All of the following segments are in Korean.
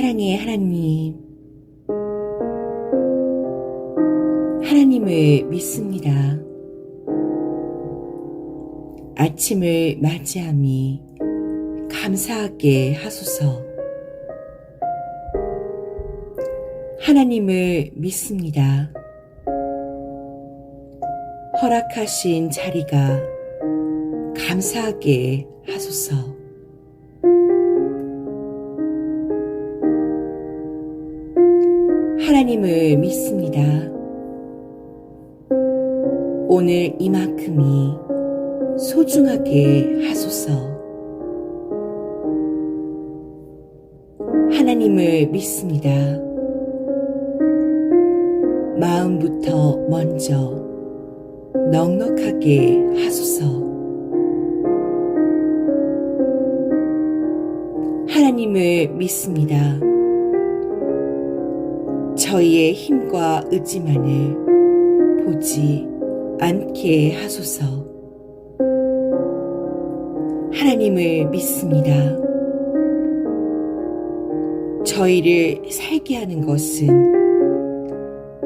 사랑의 하나님, 하나님을 믿습니다. 아침을 맞이함이 감사하게 하소서. 하나님을 믿습니다. 허락하신 자리가 감사하게 하소서. 하나님을 믿습니다. 오늘 이만큼이 소중하게 하소서. 하나님을 믿습니다. 마음부터 먼저 넉넉하게 하소서. 하나님을 믿습니다. 저희의 힘과 의지만을 보지 않게 하소서. 하나님을 믿습니다. 저희를 살게 하는 것은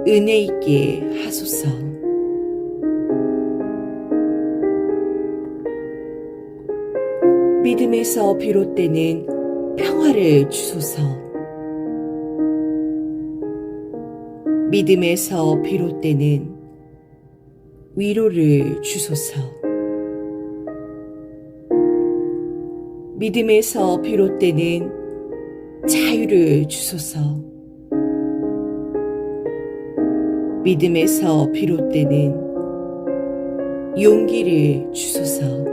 은혜 있게 하소서. 믿음에서 비롯되는 평화를 주소서. 믿음에서 비롯되는 위로를 주소서. 믿음에서 비롯되는 자유를 주소서. 믿음에서 비롯되는 용기를 주소서.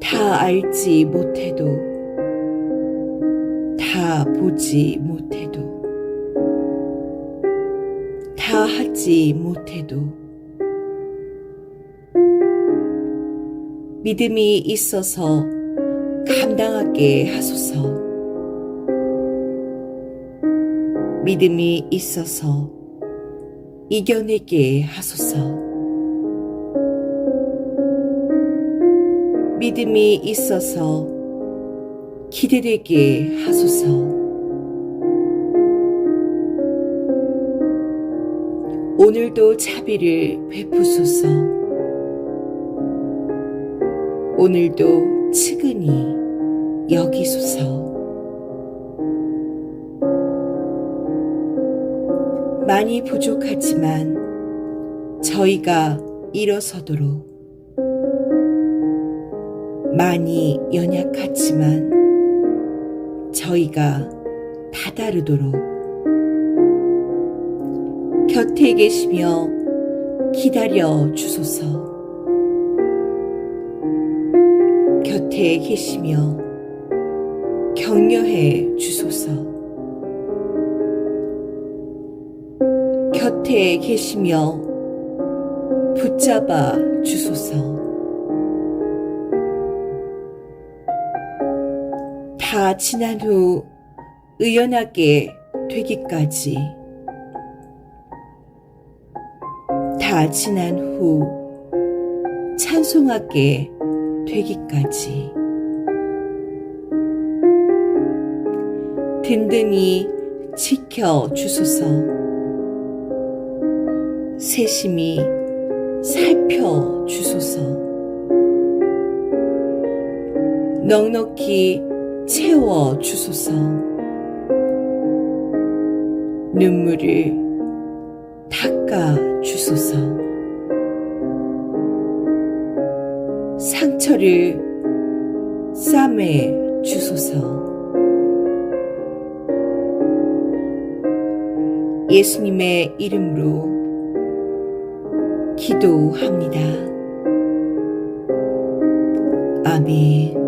다 알지 못해도, 다 보지 못해도, 다 하지 못해도, 믿음이 있어서 감당하게 하소서. 믿음이 있어서 이겨내게 하소서. 믿음이 있어서 기대되게 하소서. 오늘도 자비를 베푸소서. 오늘도 측은히 여기소서. 많이 부족하지만 저희가 일어서도록 많이 연약하지만 저희가 다다르도록 곁에 계시며 기다려 주소서. 곁에 계시며 격려해 주소서. 곁에 계시며 붙잡아 주소서 다 지난 후 의연하게 되기까지. 다 지난 후 찬송하게 되기까지. 든든히 지켜 주소서. 세심히 살펴 주소서. 넉넉히 채워 주소서 눈물을 닦아 주소서 상처를 싸매 주소서 예수님의 이름으로 기도합니다. 아멘.